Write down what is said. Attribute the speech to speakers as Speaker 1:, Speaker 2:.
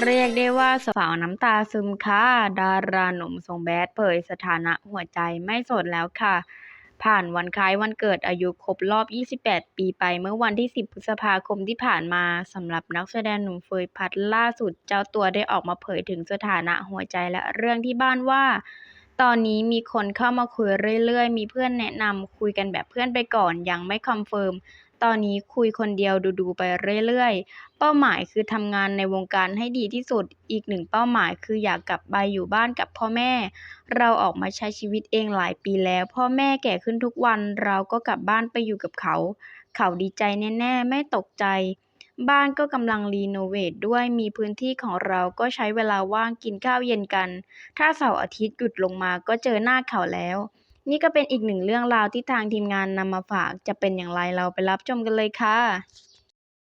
Speaker 1: เรียกได้ว่าสาวน้ำตาซึมค่ะดาราหนุ่มทรงแบดเผยสถานะหัวใจไม่สดแล้วค่ะ ผ่านวันคล้ายวันเกิดอายุครบรอบ 28 ปีไปเมื่อวันที่ 10 พฤษภาคมที่ผ่านมาสำหรับนักแสดงหนุ่มเฟยพัดล่าสุดเจ้าตัวได้ออกมาเผยถึงสถานะหัวใจและเรื่องที่บ้านว่า ตอนนี้มีคนเข้ามาคุยเรื่อยๆ มีเพื่อนแนะนำคุยกันแบบเพื่อนไปก่อนยังไม่คอนเฟิร์ม ตอนนี้คุยคนเดียวดูๆไปเรื่อยๆ เป้าหมายคือทำงานในวงการให้ดีที่สุด อีกหนึ่งเป้าหมายคืออยากกลับไปอยู่บ้านกับพ่อแม่ เราออกมาใช้ชีวิตเองหลายปีแล้ว พ่อแม่แก่ขึ้นทุกวัน เราก็กลับบ้านไปอยู่กับเขา เขาดีใจแน่ๆ ไม่ตกใจ บ้านก็กำลังรีโนเวทด้วยมีพื้นที่ของเราก็ใช้เวลาว่างกินข้าวเย็นกัน ถ้าเสาร์อาทิตย์หยุดลงมาก็เจอหน้าเขาแล้ว นี่ก็เป็นอีกหนึ่งเรื่องราวที่ทางทีมงานนำมาฝากจะเป็นอย่างไรเราไปรับชมกันเลยค่ะ